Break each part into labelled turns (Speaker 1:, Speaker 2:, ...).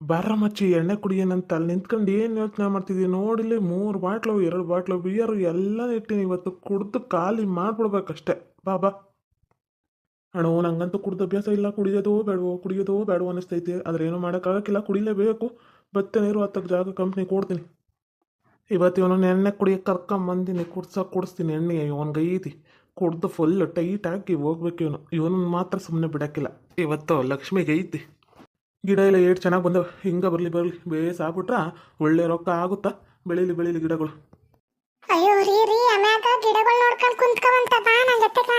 Speaker 1: ಬರ್ರ ಮಚ್ಚಿ, ಎಣ್ಣೆ ಕುಡಿಯೇನಂತ ಅಲ್ಲಿ ನಿಂತ್ಕೊಂಡು ಏನು ಯೋಚನೆ ಮಾಡ್ತಿದ್ದೀವಿ ನೋಡಿಲ್ಲಿ ಮೂರು ಬಾಟ್ಲು, ಎರಡು ಬಾಟ್ಲು ಬಿಯರು ಎಲ್ಲ ಇಟ್ಟಿನಿ. ಇವತ್ತು ಕುಡ್ದು ಖಾಲಿ ಮಾಡ್ಬಿಡ್ಬೇಕಷ್ಟೆ. ಬಾ ಬಾ. ಅಣ್ಣ ನಂಗಂತೂ ಕುಡ್ದು ಅಭ್ಯಾಸ ಇಲ್ಲ. ಕುಡಿಯೋದು ಬೇಡವೋ? ಕುಡಿಯೋದು ಬೇಡವೋ ಅನಿಸ್ತೈತೆ. ಆದ್ರೆ ಏನೂ ಮಾಡೋಕ್ಕಾಗಕ್ಕಿಲ್ಲ. ಕುಡಿಲೇಬೇಕು. ಬತ್ತೆ ನೀರು ಹತ್ತಕ್ಕೆ ಜಾಗ ಕಂಪ್ನಿ ಕೊಡ್ತೀನಿ. ಇವತ್ತು ಇವನು ಎಣ್ಣೆ ಕುಡಿಯೋಕೆ ಕರ್ಕೊಂಬಂದಿನಿ. ಕುಡ್ಸಕ್ಕೆ ಕುಡಿಸ್ತೀನಿ. ಎಣ್ಣೆ ಇವನ್ಗೆ ಐತಿ ಕುಡ್ದು ಫುಲ್ ಟೈಟ್ ಹಾಕಿ ಹೋಗ್ಬೇಕು ಇವನು. ಇವನು ಮಾತ್ರ ಸುಮ್ಮನೆ ಬಿಡೋಕ್ಕಿಲ್ಲ. ಇವತ್ತು ಲಕ್ಷ್ಮಿಗೆ ಐತಿ. ಗಿಡ ಎಲ್ಲ ಏಟ್ ಚೆನ್ನಾಗಿ ಬಂದವೆ. ಹಿಂಗೆ ಬರಲಿ ಬರಲಿ. ಬೇಸ್ ಆಗ್ಬಿಟ್ರೆ ಒಳ್ಳೆ ರೊಕ್ಕ ಆಗುತ್ತಾ? ಬೆಳೀಲಿ ಬೆಳೀಲಿ ಗಿಡಗಳು.
Speaker 2: ಅಯ್ಯೋ ರೀ ರೀ ಅಮ್ಯಾಗ ಗಿಡಗಳು ನೋಡ್ಕೊಂಡು ಕುಂತ್ಕೊಂತ ಬಾ ನನ್ನ ಜೊತೆಗ.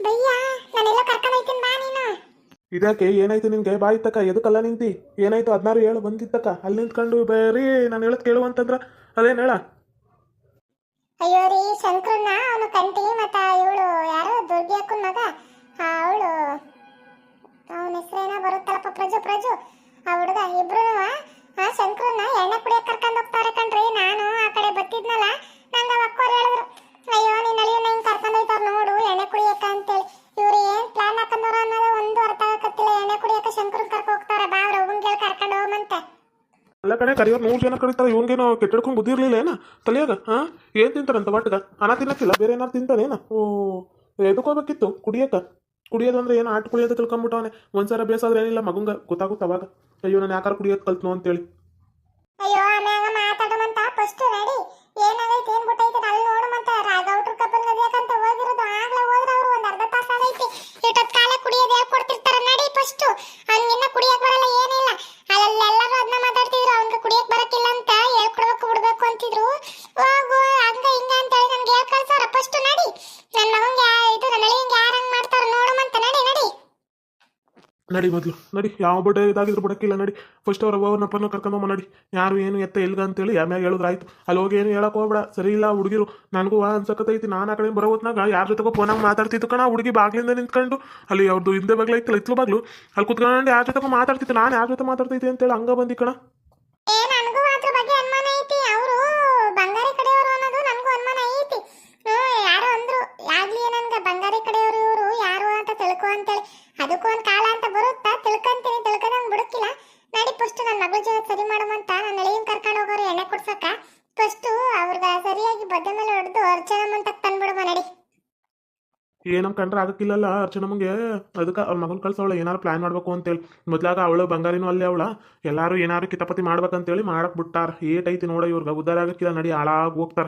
Speaker 2: ಬಯ್ಯ ನಾನೆಲ್ಲ ಕರ್ಕೊಂಡು ಹೋಯ್ತೀನಿ ಬಾ ನೀನು.
Speaker 1: ಇದಕ್ಕೆ ಏನಾಯ್ತು ನಿನ್ಗೆ? ಬಾಯಿ ತಕ್ಕ ಎದಕ್ಕಲ್ಲ ನಿಂತಿ? ಏನಾಯ್ತು? ಹದಿನಾರು ಹೇಳು ಬಂದಿತ್ತಕ್ಕ ಅಲ್ಲಿ ನಿಂತ್ಕೊಂಡು ಬೇರೆ ನಾನು ಹೇಳೋದು ಕೇಳು ಅಂತಂದ್ರೆ. ಅದೇನು ಹೇಳ?
Speaker 2: ಅಯ್ಯೋ ರೀ, ಶಂಕರನ್ನ ಅವನು ಕಂಟಿ ಮತ್ತ ಇವಳು ಯಾರು ದುರ್ಗಿ ಅಕ್ಕನ ಮಗ ಅವಳು, ಅವನ ಹೆಸರೇನ ಬರುತ್ತಲ್ಲಪ್ಪ ಪ್ರಜು ಪ್ರಜು. ಆ ಹುಡುಗ ಇಬ್ರು ಆ ಶಂಕರನ್ನ ಎಣ್ಣೆ ಕುಡಿಯಕ್ ಕರ್ಕೊಂಡು ಹೋಗ್ತಾರೆ ಕಣ್ರಿ. ನಾನು ಆ ಕಡೆ ಬತ್ತಿದ್ನಲ್ಲ, ನಂಗೆ ಅಕ್ಕೋರು ಹೇಳಿದ್ರು, ಅಯ್ಯೋ, ನೀನ್ ಅಳಿಯನ್ನ ಹಿಂಗ್ ಕರ್ಕೊಂಡು ಹೋಯ್ತಾರ ನೋಡು, ಎಣ್ಣೆ ಕುಡಿಯಕ್ಕ ಅಂತೇಳಿ. ಇವ್ರು ಏನ್ ಪ್ಲಾನ್ ಹಾಕೊಂಡವ್ರ ಅನ್ನೋದು ಒಂದು ಅರ್ಥ ಆಗತ್ತಿಲ್ಲ ಎಣ್ಣೆ ಕುಡಿಯಕ್ಕ ಶಂಕರನ್ ಕರ್ಕೊಂಡು ಹೋಗ್ತಾರೆ. ಬಾ ಅವ್ರ ಅವ್ವಂಗೆ ಕರ್ಕೊಂಡು ಹೋಗಂತೆ
Speaker 1: ಎಲ್ಲ ಕಡೆ ಕರಿಯೋರು ನೂರು ಜನ ಕರೀತಾರೆ, ಇವನ್ಗೇನು ಕೆಟ್ಟಡ್ಕೊಂಡು ಬುದ್ಧಿ ಇರಲಿಲ್ಲ ಏನ? ತಲೆಯಾಗ, ಹಾಂ? ಏನು ತಿಂತಾರಂತ ಬಟ್ಗ ಅನ್ನ ತಿನ್ನಕ್ಕಿಲ್ಲ, ಬೇರೆ ಏನಾರು ತಿಂತಾನೇನ ಓ ಕುಡಿಯಕ. ಕುಡಿಯಕ್ಕ ಕುಡಿಯೋದಂದ್ರೆ ಏನು ಆಟ ಕುಡಿಯೋದು ತಿಳ್ಕೊಂಬಿಟ್ಟವನೆ. ಒಂದ್ಸಲ ಬೇಸಾದ್ರೆ ಏನಿಲ್ಲ, ಮಗುಂಗ ಗೊತ್ತಾಗುತ್ತೆ ಅವಾಗ ಅಯ್ಯೋ, ನಾನು ಯಾಕಾರ ಕುಡಿಯೋದು ಕಲ್ತ್ನು ಅಂತೇಳಿ
Speaker 2: ಅಯ್ಯೋ ಆಮ್ಯಾಗ ಮಾತಾಡಮಂತ ಫಸ್ಟ್ ನಡಿ ಏನಾಗೈತಿ ಏನ್ ಬಿಟ್ಟೈತಿ ಅಲ್ಲಿ ನೋಡಮಂತ ರಾಗೌಟ್ರ ಕಬ್ಬನ್ ಗದಿಯಕಂತ ಹೋಗಿರೋದು ಆಗ್ಲೇ ಹೋದ್ರ ಅವ್ರು ಒಂದ್ ಅರ್ಧ ತಾಸ ಆಗೈತಿ ಇಟ್ಟೊತ್ ಕಾಲ ಕುಡಿಯೋದು ಹೇಳ್ಕೊಡ್ತಿರ್ತಾರ ನಡಿ ಫಸ್ಟ್ ಅವ್ನಿನ್ನ ಕುಡಿಯಕ್ ಬರಲ್ಲ ಏನಿಲ್ಲ ಅಲ್ಲೆಲ್ಲರೂ ಅದನ್ನ ಮಾತಾಡ್ತಿದ್ರು ಅವ್ನ್ಗೆ ಕುಡಿಯಕ್ ಬರಕ್ಕಿಲ್ಲ ಅಂತ ಹೇಳ್ಕೊಡ್ಬೇಕು ಬಿಡ್ಬೇಕು ಅಂತಿದ್ರು ಹೋಗು ಹಂಗ ಹಿಂಗ ಅಂತ ಹೇಳಿ ನನ್ಗೆ ಹೇಳ್ ಕಳ್ಸಾರ ಫಸ್ಟ್ ನಡಿ ನನ್ ಮಗಂಗೆ ಯಾ- ಇದು ನನ್ನ ಅಳಿಯಂಗೆ ಯಾರ್ ಹಂಗ್ ಮಾಡ್ತಾರ ನೋಡಮಂತ ನಡಿ ನಡಿ
Speaker 1: ನಡಿ ಮೊದಲು, ನಡಿ. ಯಾವ ಬಡ್ಡೆ ಇದಾಗಿದ್ರು ಬಿಡಕ್ಕಿಲ್ಲ ನಡಿ. ಫಸ್ಟ್ ಅವ್ರ ಅವ್ರನ್ನಪ್ಪನ ಕರ್ಕೊಂಬ ನಡಿ. ಯಾರು ಏನು ಎತ್ತ ಇಲ್ಗ ಅಂತೇಳಿ ಯಾಮ್ಯಾಗ ಹೇಳಿದ್ರು ಆಯ್ತು. ಅಲ್ಲಿ ಹೋಗಿ ಏನು ಹೇಳಕ್ ಹೋಗ್ಬೇಡ. ಸರಿ ಇಲ್ಲ, ಹುಡುಗಿರು, ನನಗೂ ವಾ ಅನ್ಸಕತ್ತೈತಿ ನಾನು ಆ ಕಡೆ ಬರೋ ಹೊತ್ನಾಗ ಯಾರ ಜೊತೆಗೂ ಫೋನಾಗ ಮಾತಾಡ್ತಿತ್ತು ಕಣ. ಹುಡುಗಿ ಬಾಗ್ಲಿಂದ ನಿಂತ್ಕೊಂಡು, ಅಲ್ಲಿ ಅವ್ರದ್ದು ಹಿಂದೆ ಬಾಗ್ಲ ಐತಲ್ಲ ಇತ್ಲು ಬಾಗ್ಲು, ಅಲ್ಲಿ ಕುತ್ಕೊಂಡು ಯಾರ ಜೊತೆಗೂ ಮಾತಾಡ್ತಿತ್ತು. ನಾನು ಯಾರ ಜೊತೆ ಮಾತಾಡ್ತೈತಿ ಅಂತೇಳಿ ಹಂಗ ಬಂದಿ ಕಣ
Speaker 2: ಏ ನನಗೂ ಅದ್ರ ಬಗ್ಗೆ ಅನುಮಾನ ಐತಿ ಅವರು ಬಂಗಾರಿ ಕಡೆಯವರು ಅನ್ನೋದು ನನಗೂ ಅನುಮಾನ ಐತಿ ಹ್ಮ್ ಯಾರೋ ಅಂದ್ರು ಆಗ್ಲಿ ನನ್ಗೆ ಬಂಗಾರಿ ಕಡೆಯವರು ಇವರು ಯಾರು ಅಂತ ತಿಳ್ಕೊ ಅಂತೇಳಿ ಅದಕ್ಕೂ ಒಂದ್ ಕಾಲ ಅಂತ ಬರುತ್ತಾ ತಿಳ್ಕೊಂತೀನಿ ತಿಳ್ಕೊಂಡಂಗ್ ಬಿಡುಕಿಲ್ಲ ನಡಿ ಫಸ್ಟ್ ನನ್ನ ಮಗಳ ಜೊತೆ ಸರಿ ಮಾಡುವಂತ ನನ್ನ ಅಳಿಯನ್ ಕರ್ಕೊಂಡು ಹೋಗೋರು ಎಣ್ಣೆ ಕುಡ್ಸಕ್ಕ. ಫಸ್ಟ್ ಅವ್ರಿಗೆ ಸರಿಯಾಗಿ ಬದ್ದ ಮೇಲೆ ಹೊಡೆದು ಅರ್ಚನ ಮಂತಕ್ಕೆ ತಂದ್ಬಿಡುವ ನಡಿ.
Speaker 1: ಏನಮ್ ಕಂಡ್ರೆ ಆಗಕ್ಕಿಲ್ಲಲ್ಲ ಅರ್ಚನಮ್ಮಗೆ ಅದಕ್ಕೆ ಅವ್ರ ಮಗನ ಕಳ್ಸವಳ ಏನಾರು ಪ್ಲಾನ್ ಮಾಡ್ಬೇಕು ಅಂತೇಳಿ. ಮೊದ್ಲಾಗ ಅವಳು ಬಂಗಾರಿನೂ ಅಲ್ಲೇ ಅವಳ. ಎಲ್ಲಾರು ಏನಾರು ಕಿತಾಪತಿ ಮಾಡ್ಬೇಕಂತೇಳಿ ಮಾಡಕ್ ಬಿಟ್ಟಾರ. ಏಟ್ ಐತಿ ನೋಡ ಇವ್ರಿಗೆ ಉದ್ದಾರ ಆಗಕ್ಕಿಲ್ಲ ನಡಿ ಹಾಳಾಗಿ ಹೋಗ್ತಾರ.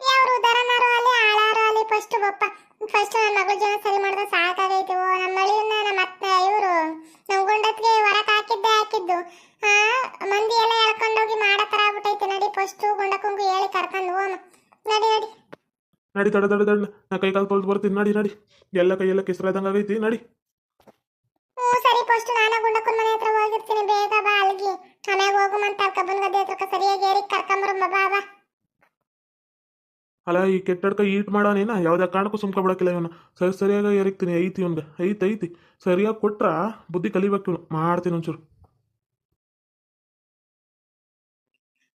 Speaker 2: ಯಾವ್ರು ಉದಾರನಾರು ಅಲ್ಲಿ ಆಳಾರು ಅಲ್ಲಿ? ಫಸ್ಟ್ ಬಪ್ಪ ಫಸ್ಟ್ ನನ್ನ ಮಗಳ ಜನ ಸರಿ ಮಾಡಿದ್ರೆ ಸಾಕಾಗೈತೆ. ಓ ನಮ್ಮ ಅಳಿಯನ್ನ ನಮ್ಮ ಅತ್ತೆ ಇವರು. ನಮ್ಮ ಗುಂಡತ್ಗೆ ಹೊರಕ್ ಹಾಕಿದ್ದೆ ಹಾಕಿದ್ದು. ಆ ಮಂದಿ ಎಲ್ಲ ಎಳ್ಕೊಂಡೋಗಿ ಮಾಡೋ ಥರ ಆಗ್ಬಿಟ್ಟೈತೆ ನಡಿ ಫಸ್ಟ್ ಗುಂಡಕ್ಕಂಗು ಹೇಳಿ ಕರ್ಕೊಂಡು ಹೋಮ ನಡಿ ನಡಿ.
Speaker 1: ನಡಿ ತಡ ತಡ ತಡ. ನಾ ಕೈ ಕಾಲು ತೊಳ್ದು ಬರ್ತೀನಿ. ನಡಿ ನಡಿ. ಎಲ್ಲ ಕೈ ಎಲ್ಲ ಕೆಸರಾದಂಗೆ ಆಗೈತಿ. ನಡಿ.
Speaker 2: ಹ್ಞೂ ಸರಿ ಫಸ್ಟ್ ನಾನು ಗುಂಡಕ್ಕನ ಮನೆ ಹತ್ರ ಹೋಗಿರ್ತೀನಿ. ಬೇಗ ಬಾ ಅಲ್ಗಿ. ಆಮ್ಯಾಗ ಹೋಗುಮಂತ ಕಬ್ಬನ್ ಗದ್ದೆ ಹತ್ರಕ್ಕೆ ಸರಿಯಾಗಿ ಏರಿ ಕರ್ಕೊಂಬರು ಬಾ ಬಾ.
Speaker 1: ಅಲ್ಲ, ಈ ಕೆಟ್ಟಡ್ಕ ಈಟ್ ಮಾಡೋನೇನ ಯಾವುದೇ ಕಾರಣಕ್ಕೂ ಸುಮ್ಕ ಬಿಡೋಕಿಲ್ಲ ಇವನು. ಸರಿ, ಸರಿಯಾಗಿ ಎರಿಕ್ತೀನಿ ಐತಿ ಇವನ್ಗೆ. ಐತಿ ಐತಿ. ಸರಿಯಾಗಿ ಕೊಟ್ರ ಬುದ್ಧಿ ಕಲಿಬೇಕು ಮಾಡ್ತೀನಿ ಒಂಚೂರು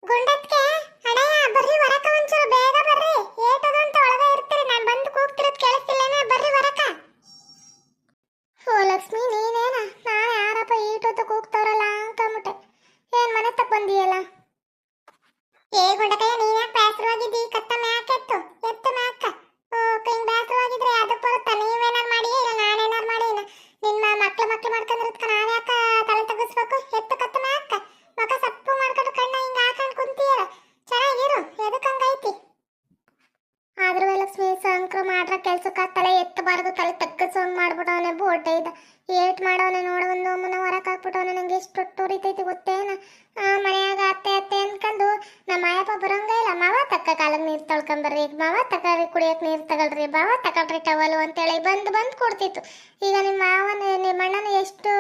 Speaker 2: ಅಣ್ಣಯ್ಯ ಬರ್ರಿ ಹೊರಕ ಒಂಚೂರು ಬೇಗ ಬರ್ರಿ ಏಟದು ಅಂತ ಒಳಗೆ ಇರ್ತೀರಿ ನಾನು ಬಂದು ಕೂಗ್ತಿರೋದು ಕೇಳಿಸ್ತಿಲ್ಲೇನ ಬರ್ರಿ ಹೊರಕ ಓ ಲಕ್ಷ್ಮಿ ನೀನೇನ ನಾನು ಯಾರಪ್ಪ ಈಟೊತ್ತು ಕೂಗ್ತಾವ್ರಲ್ಲ ಅನ್ಕೊಂಬಿಟ್ಟೆ ಏನ್ ಮನೆ ತಕ್ಕ ಬಂದಿಯಲ್ಲ ಏ ಗುಂಡಕಯ್ಯ ನೀನ್ ಯಾಕೆ ಬೇಸರವಾಗಿದ್ದಿ ಕತ್ತ ಮ್ಯಾಕೆತ್ತು ಎತ್ತು ಮ್ಯಾಕ ಹಿಂಗ್ ಬೇಸರವಾಗಿದ್ರೆ ಅದಕ್ಕೆ ಬರುತ್ತಾ ನೀವೇನಾರು ಮಾಡಿ ಇಲ್ಲ ನಾನೇನಾರು ಮಾಡಿ ನಿಮ್ಮ ಮಕ್ಳು ಮಕ್ಳು ಮಾಡ್ಕೊಂಡಿರೋದ್ಕ ನಾವ್ ಯಾಕ ತಲೆ ತಗ್ಗಿಸ್ಬೇಕು ಎತ್ತು ಕತ್ತ ಮ್ಯಾಕ ಮಗ ಸಪ್ಪು ಮಾಡ್ಕೊಂಡು ಕಣ್ಣ ಹಿಂಗ ಹಾಕೊಂಡ್ ಕುಂತೀರ ಚೆನ್ನಾಗಿರು ಎದಕ್ಕಂಗೈತಿ ಆದ್ರೂ ಲಕ್ಷ್ಮಿ ಸಂಕ್ರ ಕೆಲ್ಸಕ್ಕ ತಲೆ ಎತ್ತಬಾರದು, ತಲೆ ತಗ್ಗಿಸೋಂಗ್ ಮಾಡ್ಬಿಟ್ಟವನೆ ಬೋಟೆ ಇದ್ದ ಏಟ್ ಮಾಡೋನೆ ನೋಡ, ಒಂದು ಮುನ ಹೊರಕ್ ಹಾಕ್ಬಿಟ್ಟವನೆ. ನಂಗೆ ಎಷ್ಟು ಉರಿತೈತಿ, ಗೊತ್ತೇನ? ಮನ್ಯಾಗ ಅತ್ತೆ ಅತ್ತೆ ಅನ್ಕೊಂಡು, ನಮ್ಮ ಮಾಯಪ್ಪ ಬರಂಗ ಇಲ್ಲ. ಮಾವ ತಕ್ಕ ಕಾಲಕ್ಕೆ ನೀರು ತೊಳ್ಕೊಂಬರ್ರಿ. ಮಾವ ತಗೊಳ್ರಿ ಕುಡಿಯಕ್ ನೀರು ತಗೊಳ್ರಿ. ಬಾವ ತಗೊಳ್ರಿ ಟವಲು ಅಂತೇಳಿ ಬಂದು ಬಂದು ಕೊಡ್ತಿತ್ತು. ಈಗ ನಿಮ್ಮ ಮಾವನ ನಿಮ್ಮ ಅಣ್ಣನ ಎಷ್ಟು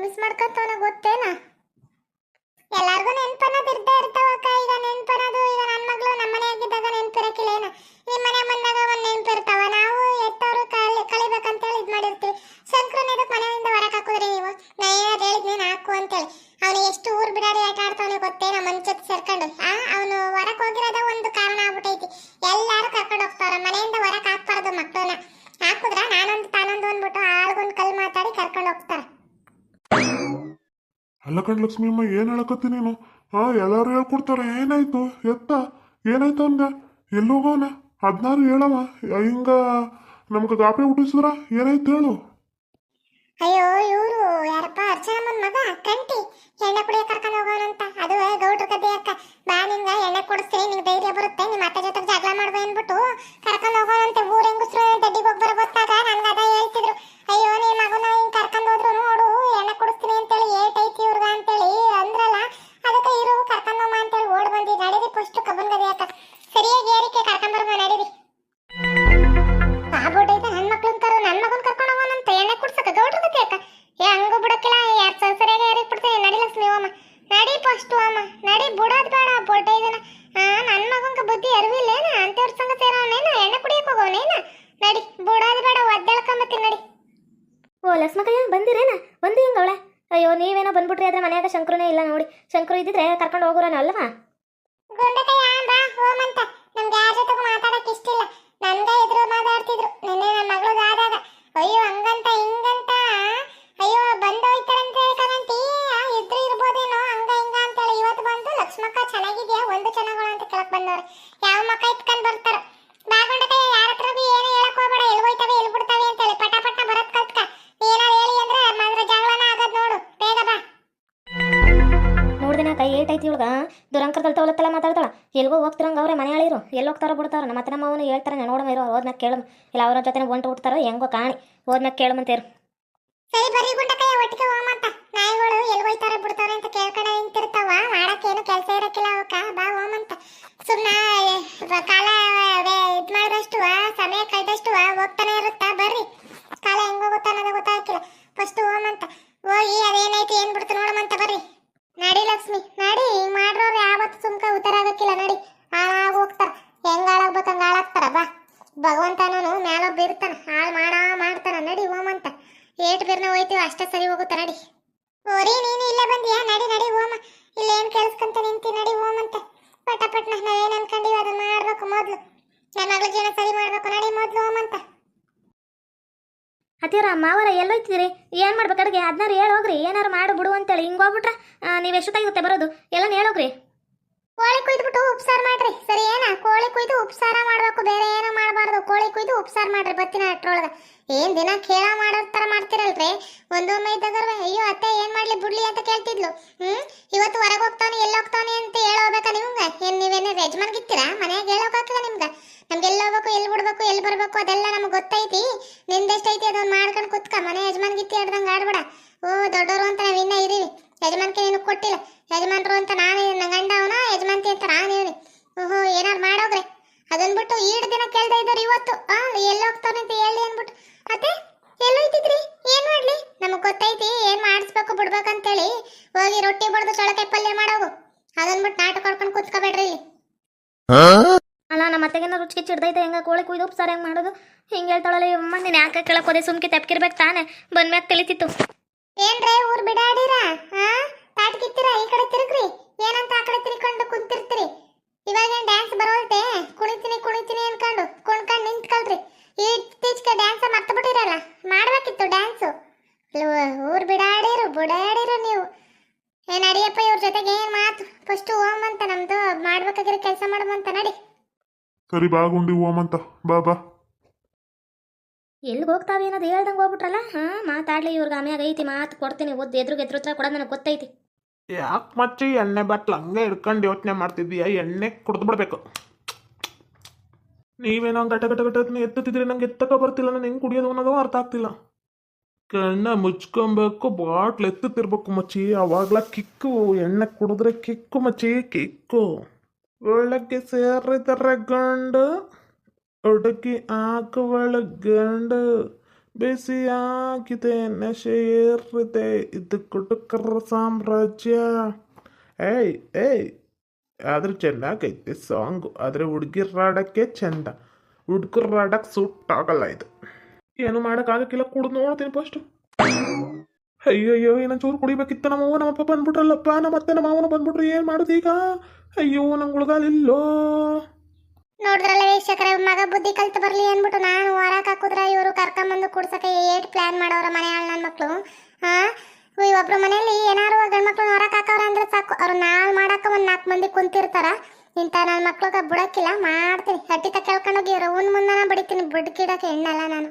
Speaker 2: ಮಿಸ್ ಮಾಡ್ಕೊಂತವನ ಗೊತ್ತೇನ ಗೊತ್ತೇನ ಮಂಚತ್ ಸೇರ್ಕೊಂಡು, ಆ, ಅವನು ಹೊರಕ್ ಹೋಗಿರೋದ ಒಂದು ಕಾರಣ ಆಗ್ಬಿಟ್ಟೈತಿ ಎಲ್ಲಾರು ಕರ್ಕೊಂಡು ಹೋಗ್ತಾರ ಮನೆಯಿಂದ ಹೊರಕ್ ಹಾಕ್ಬಾರ್ದು ಮಕ್ಕಳನ್ನ ಹಾಕುದ್ರ ನಾನೊಂದು ತಾನೊಂದು ಅಂದ್ಬಿಟ್ಟು ಆಳ್ಗೊಂದು ಕಲ್ ಮಾತಾಡಿ ಕರ್ಕೊಂಡು ಹೋಗ್ತಾರ.
Speaker 3: ಅಲ್ಲ ಕಣ್ ಲಕ್ಷ್ಮಿಯಮ್ಮ ಏನ್ ಹೇಳಕತ್ತಿ ನೀನು? ಆ, ಎಲ್ಲಾರು ಹೇಳ್ಕೊಡ್ತಾರ, ಏನಾಯ್ತು? ಎತ್ತ? ಏನಾಯ್ತು ಅಂದ ಎಲ್ಲೋಗೋನ ಹದಿನಾರು ಹೇಳವ ಹಿಂಗ ನಮ್ಗೆ ಗಾಪೆ ಹುಟ್ಟಿಸಿದ್ರ? ಏನಾಯ್ತು ಹೇಳು.
Speaker 2: ಅಯ್ಯೋ, ಇವರು ಯಾರಪ್ಪ ಅರ್ಚನಮ್ಮನ ಮಗ? ಕಂಟಿ, ಎಣ್ಣೆ ಕುಡಿಯ ಕರ್ಕೊಂಡು ಹೋಗೋಣಂತ ಅದು ಗೌಡ್ರ ಕದ್ದೆ ಅಕ್ಕ. ಬಾ ನಿಂಗ, ಎಣ್ಣೆ ಕುಡಿಸ್ತೀನಿ, ನಿಂಗೆ ಧೈರ್ಯ ಬರುತ್ತೆ. ನಿಮ್ಮ ಅತ್ತೆ ಜೊತೆ ಜಗಳ ಮಾಡ್ಬೇ ಅಂದ್ಬಿಟ್ಟು ಕರ್ಕೊಂಡು ಹೋಗೋಣಂತೆ ಊರ ಹೆಂಗಸ್ರು, ದಡ್ಡಿಗೆ ಹೋಗಿ ಬರೋ ಗೊತ್ತಾಗ? ನನ್ಗೆ ಅದ ಹೇಳ್ತಿದ್ರು. ಅಮ್ಮ ನಡಿ ಫಸ್ಟು ಅಮ್ಮ ನಡಿ ಬಿಡೋದು ಬೇಡ ಬೋಟ ಇದನ್ನ. ಹಾ ನನ್ನ ಮಗಂಗೆ ಬುದ್ಧಿ ಅರಿವಿಲ್ಲೇನ ಅಂತವ್ರ ಸಂಗ ಸೇರೋನೇನ ಎಣ್ಣೆ ಕುಡಿಯಕ್ಕೆ ಹೋಗೋನೇನ ನಡಿ ಬಿಡೋದು ಬೇಡ ಒದ್ದಾಳ್ಕೊಂಬತ್ತೀನಿ ನಡಿ.
Speaker 4: ಓ ಲಕ್ಷ್ಮಕ್ಕಯ್ಯ ಬಂದಿರೇನ? ಬಂದಿ ಹಿಂಗ ಅವಳೆ? ಅಯ್ಯೋ ನೀವೇನೋ ಬಂದ್ಬಿಟ್ರಿ ಆದ್ರೆ ಮನ್ಯಾಗ ಶಂಕರನೇ ಇಲ್ಲ ನೋಡಿ. ಶಂಕರು ಇದ್ದಿದ್ರೆ ಕರ್ಕೊಂಡು ಹೋಗೋರನ ಅಲ್ವಾ?
Speaker 2: ಗುಂಡಕಯ್ಯ ಬಾ ಹೋಮಂತ.
Speaker 4: ದುರಂಕರ ತಲತವಲತ್ತೆಲ್ಲ ಮಾತಾಡ್ತಾಳ. ಎಲ್ಗೋ ಹೋಗ್ತಿರಂಗ ಅವ್ರೆ ಮನೆ ಹೇಳಿರು ಎಲ್ಲಿ ಹೋಗ್ತಾರೋ ಬಿಡ್ತಾರೋ ನಮ್ಮ ಅತ್ತೆ ನಮ್ಮ ಅವನು ಹೇಳ್ತಾರೆ ನೋಡಮ ಇರೋ, ಹೋದ್ಮ್ಯಾಗ ಕೇಳಮ್ ಇಲ್ಲ, ಅವ್ರ ಜೊತೆ ಒಂಟು ಹುಡ್ತಾರೋ ಹೆಂಗೋ ಕಾಣಿ. ಹೋದ್ಮ್ಯಾಗ ಕೇಳಮಂತೇರು
Speaker 2: ಸರಿ ಬರ್ರಿ ಗುಂಡಕಯ್ಯ ಒಟ್ಟಿಗೆ ಹೋಗಮ್ಮ ನಾಯಿಗಳು ಎಲ್ಲಿ ಹೋಯ್ತಾರೆ ಬಿಡ್ತಾರೆ ಅಂತ ಕೇಳ್ಕಡೆ ನಿಂತಿರ್ತಾವ ಮಾಡಕ್ಕೇನು ಕೆಲಸ ಇರಕ್ಕಿಲ್ಲ ಅವಕ್ಕ ಬಾ ಹೋಮಂತ ಸುಮ್ಮನೆ ಕಾಲ ವೇ- ಇದ್ ಮಾಡಿದಷ್ಟು ಸಮಯ ಕಳೆದಷ್ಟು ಹೋಗ್ತಾನೆ ಇರುತ್ತಾ ಬರ್ರಿ ಕಾಲ ಹೆಂಗ್ ಹೋಗುತ್ತಾ ಅನ್ನೋದು ಗೊತ್ತಾಗ್ತಿಲ್ಲ ಫಸ್ಟ್ ಹೋಮಂತ ಹೋಗಿ ಅದೇನೈತಿ ಏನ್ ಬಿಡ್ತು ನೋಡಮಂತ ಬರ್ರಿ ನಡಿ ಲಕ್ಷ್ಮಿ ನಡಿ ಹಿಂಗ್ ಮಾಡ್ರೋರು ಯಾವತ್ತು ಸುಮ್ಕ ಉತ್ತರ ಆಗಕ್ಕಿಲ್ಲ ನೋಡಿ. ಹಾಳಾಗ ಹೋಗ್ತಾರ. ಹೆಂಗ್ ಹಾಳಾಗ್ಬೇಕು ಹಂಗ ಹಾಳಾಗ್ತಾರ? ಬಾ. ಭಗವಂತನೂ ಮ್ಯಾಲೊಬ್ಬ ಇರ್ತಾನ. ಹಾಳು ಮಾಡ ಮಾಡ್ತಾನ. ನಡಿ ಹೋಮಂತ ಏಟ್ ಬೇರ್ನ ಹೋಯ್ತೀವಿ, ಅಷ್ಟೇ ಸರಿ ಹೋಗುತ್ತ. ನಡಿ. ಓರಿ, ನೀನು ಇಲ್ಲೇ ಬಂದಿಯಾ? ನಡಿ ನಡಿ ಹೋಮ. ಇಲ್ಲೇನ್ ಕೇಳಿಸ್ಕೊಂತ ನಿಂತಿ? ನಡಿ ಹೋಮಂತ ಪಟ ಪಟ್ನ ನಾವೇನ್ ಅನ್ಕೊಂಡಿವಿ? ಅದನ್ನ ಮಾಡ್ಬೇಕು ಮೊದ್ಲು. ನನ್ನ ಮಗಳ ಜೀವನ ಸರಿ ಮಾಡ್ಬೇಕು. ನಡಿ ಮೊದ್ಲು ಅಂತ.
Speaker 4: ಅತ್ತಿಯರ ಮಾವರ ಎಲ್ಲೋಯ್ತಿದ್ರಿ ಏನು ಮಾಡ್ಬೇಕು ಅಡುಗೆ? ಅದನ್ನಾರು ಹೇಳೋಗ್ರಿ. ಏನಾರು ಮಾಡು ಬಿಡು ಅಂತೇಳಿ. ಹಿಂಗೆ ಹೋಗ್ಬಿಟ್ರೆ ನೀವು ಎಷ್ಟೊತ್ತಾಗುತ್ತೆ ಬರೋದು? ಎಲ್ಲಾನು ಹೇಳೋಗ್ರಿ?
Speaker 2: ಕೋಳಿ ಕುಯ್ದ್ಬಿಟ್ಟು ಉಪ್ಸಾರ್ ಮಾಡ್ರಿ. ಸರಿ, ಏನ? ಕೋಳಿ ಕುಯ್ದು ಉಪ್ಸಾರ ಮಾಡ್ಬೇಕು, ಬೇರೆ ಏನೋ ಮಾಡಬಾರ್ದು. ಕೋಳಿ ಕುಯ್ದು ಉಪ್ಸಾರ್ ಮಾಡ್ರಿ ಬತ್ತಿನ ಅಟ್ರೊಳಗ. ಏನ್ ದಿನ ಕೇಳ ಮಾಡೋ ತರ ಮಾಡ್ತಿರಲ್ರಿ? ಒಂದೊಮ್ಮೆ ಇದ್ದಾಗ ಅಯ್ಯೋ, ಅತ್ತೆ ಏನ್ ಮಾಡ್ಲಿ ಬಿಡ್ಲಿ ಅಂತ ಕೇಳ್ತಿದ್ಲು. ಹ್ಮ್? ಇವತ್ತು ಹೊರಗೆ ಹೋಗ್ತಾನೆ, ಎಲ್ಲಿ ಹೋಗ್ತಾನೆ ಅಂತ ಹೇಳೋಬೇಕಾ ನಿಮ್ಗ? ಏನ್ ನೀವೇನು ಯಜಮಾನ್ಗಿತ್ತೀರಾ ಮನೆಯಾಗ ಹೇಳೋಕಾಗ್ತದ ನಿಮ್ಗ? ನಮ್ಗೆ ಎಲ್ಲಿ ಹೋಗ್ಬೇಕು, ಎಲ್ಲಿ ಬಿಡ್ಬೇಕು, ಎಲ್ಲಿ ಬರ್ಬೇಕು ಅದೆಲ್ಲ ನಮ್ಗೆ ಗೊತ್ತೈತಿ. ನಿಂದೆಷ್ಟೈತಿ ಅದೊಂದು ಮಾಡ್ಕೊಂಡು ಕುತ್ಕ. ಮನೆ ಯಜಮಾನ್ಗಿತ್ತಿ ಆಡ್ದಂಗೆ ಆಡ್ಬೇಡ. ಓ ದೊಡ್ಡವರು ಅಂತ ನಾವು ಇದೀವಿ. ಯಜಮಾನ್ಕೆ ನೀನು ಕೊಟ್ಟಿಲ್ಲ. ಯಜಮಾನ್ರು ಅಂತ ನಾನು ನನ್ನ ಗಂಡ ಅವನ ಯಜಮಾನ್ತಿ ಅಂತ ನಾನು ಇವನಿ ಓಹೋ ಏನಾರು ಮಾಡೋಗ್ರೆ ಅದನ್ ಬಿಟ್ಟು ಈಡ್ ದಿನ ಕೇಳ್ದ ಇದ್ದಾರೆ ಇವತ್ತು ಆ ಎಲ್ಲಿ ಹೋಗ್ತಾನೆ ಅಂತ ಹೇಳಿ ಅನ್ಬಿಟ್ಟು ಅತ್ತೆ ಎಲ್ಲೋಯ್ತಿದ್ರಿ ಏನ್ ಮಾಡ್ಲಿ ನಮಗ್ ಗೊತ್ತೈತಿ ಏನ್ ಮಾಡಿಸ್ಬೇಕು ಬಿಡ್ಬೇಕಂತೇಳಿ ಹೋಗಿ ರೊಟ್ಟಿ ಬಡ್ದು ಚೊಳಕಾಯಿ ಪಲ್ಯ ಮಾಡೋಗು ಅದನ್ ಬಿಟ್ಟು ನಾಟಕ ಹೊಡ್ಕೊಂಡು ಕುತ್ಕೋಬೇಡ್ರಿ ಇಲ್ಲಿ
Speaker 4: ಅಲ್ಲ ನಮ್ಮ ಅತ್ತೆಗೇನ ಚಿಡ್ದೈತೆ ಹೆಂಗೆ ಕೋಳಿ ಕುಯ್ದು ಉಪ್ಸಾರ ಹೆಂಗೆ ಮಾಡೋದು? ಹಿಂಗೆ ಹೇಳ್ತಾಳಲ್ಲ ಅಮ್ಮ, ನೀನು ಯಾಕೆ ಕೇಳಕ್ಕೆ ಸುಮ್ಕಿ ತೆಪ್ಕಿರ್ಬೇಕು ತಾನೆ? ಬಂದ್ಮ್ಯಾಗ ತಿಳಿತಿತ್ತು.
Speaker 2: ಏನ್ರೇ ಊರ್ ಬಿಡಾಡಿರ? ಹಾ ತಾಟ್ ಕಿತ್ತೀರಾ ಈ ಕಡೆ ತಿರುಗ್ರಿ. ಏನಂತ ಆ ಕಡೆ ತಿರ್ಕೊಂಡು ಕುಂತಿರ್ತೀರಿ? ಇವಾಗ ಡ್ಯಾನ್ಸ್ ಬರೋಲ್ತೆ? ಕುಣಿತೀನಿ ಕುಣಿತೀನಿ ಅನ್ಕೊಂಡು ಕುಣ್ಕೊಂಡು ನಿಂತ್ಕೊಳ್ರಿ. ಇತ್ತೀಚೆಗೆ ಡ್ಯಾನ್ಸ್ ಮರ್ತು ಬಿಟ್ಟಿರಲ್ಲ, ಮಾಡ್ಬೇಕಿತ್ತು ಡ್ಯಾನ್ಸು ಊರ್ ಬಿಡಾಡಿರು ಬಿಡಾಡಿರು ನೀವು. ಏ ನಡಿಯಪ್ಪ ಇವ್ರ ಜೊತೆಗೆ ಏನ್ ಮಾತು? ಫಸ್ಟ್ ಹೋಮ್ ಅಂತ ನಮ್ದು, ಮಾಡ್ಬೇಕಾಗಿರೋ ಕೆಲಸ ಮಾಡುವಂತ ನಡಿ.
Speaker 3: ಸರಿ ಬಾ ಗುಂಡಿ ಓಮಂತ ಬಾ ಬಾ.
Speaker 4: ಎಲ್ಲಿಗೆ ಹೋಗ್ತಾವೆ ಅನ್ನೋದು ಹೇಳ್ದಂಗೆ ಹೋಗ್ಬಿಟ್ರಲ್ಲ? ಹಾಂ ಮಾತಾಡ್ಲಿ ಇವ್ರಿಗೆ ಆಮ್ಯಾಗ ಐತಿ ಮಾತು ಕೊಡ್ತೀನಿ. ಓದ್ ಎದ್ರು ಎದುರು ಹತ್ರ ಕೊಡೋದು ನನಗೆ ಗೊತ್ತೈತಿ.
Speaker 1: ಯಾಕೆ ಮಚ್ಚಿ ಎಣ್ಣೆ ಬಟ್ಲು ಹಂಗೆ ಹಿಡ್ಕೊಂಡು ಯೋಚನೆ ಮಾಡ್ತಿದ್ದೀಯ ಎಣ್ಣೆ ಕುಡ್ದು ಬಿಡ್ಬೇಕು. ನೀವೇನೋ ಗಟ ಗಟ ಗಟ ಅಂತ ಎತ್ತುತ್ತಿದ್ರಿ ನಂಗೆ ಎತ್ತಕ ಬರ್ತಿಲ್ಲ. ನಾನು ಹೆಂಗೆ ಕುಡಿಯೋದು ಅನ್ನೋದು ಅರ್ಥ ಆಗ್ತಿಲ್ಲ. ಕಣ್ಣ ಮುಚ್ಕೊಬೇಕು ಬಾಟ್ಲ್ ಎತ್ತುತ್ತಿರ್ಬೇಕು ಮಚ್ಚಿ. ಅವಾಗ್ಲ ಕಿಕ್ಕು. ಎಣ್ಣೆ ಕುಡಿದ್ರೆ ಕಿಕ್ಕು ಮಚ್ಚಿ ಕಿಕ್ಕು. ಒಳಗೆ ಸೇರಿದರೆ ಗಂಡು ಹುಡುಗಿ ಹಾಕುವಳು ಗಂಡು. ಬಿಸಿಯಾಗಿದೆ ಏರಿದೆ, ಇದು ಕುಟುಕರ ಸಾಮ್ರಾಜ್ಯ. ಏಯ್ ಏಯ್, ಆದ್ರೆ ಚೆನ್ನಾಗೈತೆ ಸಾಂಗು, ಆದರೆ ಹುಡುಗಿರಾಡಕ್ಕೆ ಚಂದ. ಹುಡುಗರಾಡಕ್ಕೆ ಸೂಟ್ ಆಗಲ್ಲ ಇದು. ಏನು ಮಾಡೋಕ್ಕಾಗಕ್ಕಿಲ್ಲ, ಕುಡಿದು ನೋಡ್ತೀನಿ ಫಸ್ಟು ಅಯ್ಯಯ್ಯೋ ಏನೋ ಚೂರು ಕುಡಿಬೇಕಿತ್ತು ನಮ್ಮ ಅವ್ವ ನಮ್ಮಪ್ಪ ಬಂದ್ಬಿಟ್ರಲ್ಲಪ್ಪ, ನಮ್ಮ ಅತ್ತೆ, ನಮ್ಮ ಮಾವನ ಬಂದ್ಬಿಟ್ರು, ಏನು ಮಾಡೋದು ಈಗ? ಅಯ್ಯೋ, ನಂಗೆ ಉಳ್ಗಾಲಿಲ್ಲೋ.
Speaker 2: ನೋಡಿದ್ರಲ್ಲ ವೀಕ್ಷಕರ, ಮಗ ಬುದ್ಧಿ ಕಲ್ತು ಬರ್ಲಿ ಅಂದ್ಬಿಟ್ಟು ನಾನು ಹೊರಕ್ ಹಾಕುದ್ರ ಇವರು ಕರ್ಕೊಂಬಂದು ಕುಡ್ಸಕ್ಕೆ ಏಟ್ ಪ್ಲಾನ್ ಮಾಡೋರ ಮನೆ ಹಾಳು ನನ್ನ ಮಕ್ಕಳು ಹಾ ಒಬ್ರು ಮನೆಯಲ್ಲಿ ಏನಾರು ಗಂಡ್ಮಕ್ಳು ಸಾಕು. ಅವ್ರು ನಾಳೆ ಮಾಡಕ್ಕೆ ಒಂದ್ ನಾಲ್ಕು ಮಂದಿ ಕುಂತಿರ್ತಾರ. ಇಂಥ ನನ್ನ ಮಕ್ಳಿಗೆ ಬಿಡಕ್ಕಿಲ್ಲ, ಮಾಡ್ತೀನಿ. ಹಟ್ಟಿ ಕೇಳ್ಕೊಂಡೋಗಿ ಮುಂದೆ ಮುಂದನ ಬಡಿತೀನಿ, ಬಿಡ್ಕಿಡಕ್ಕೆ ಹೆಣ್ಣಲ್ಲ ನಾನು.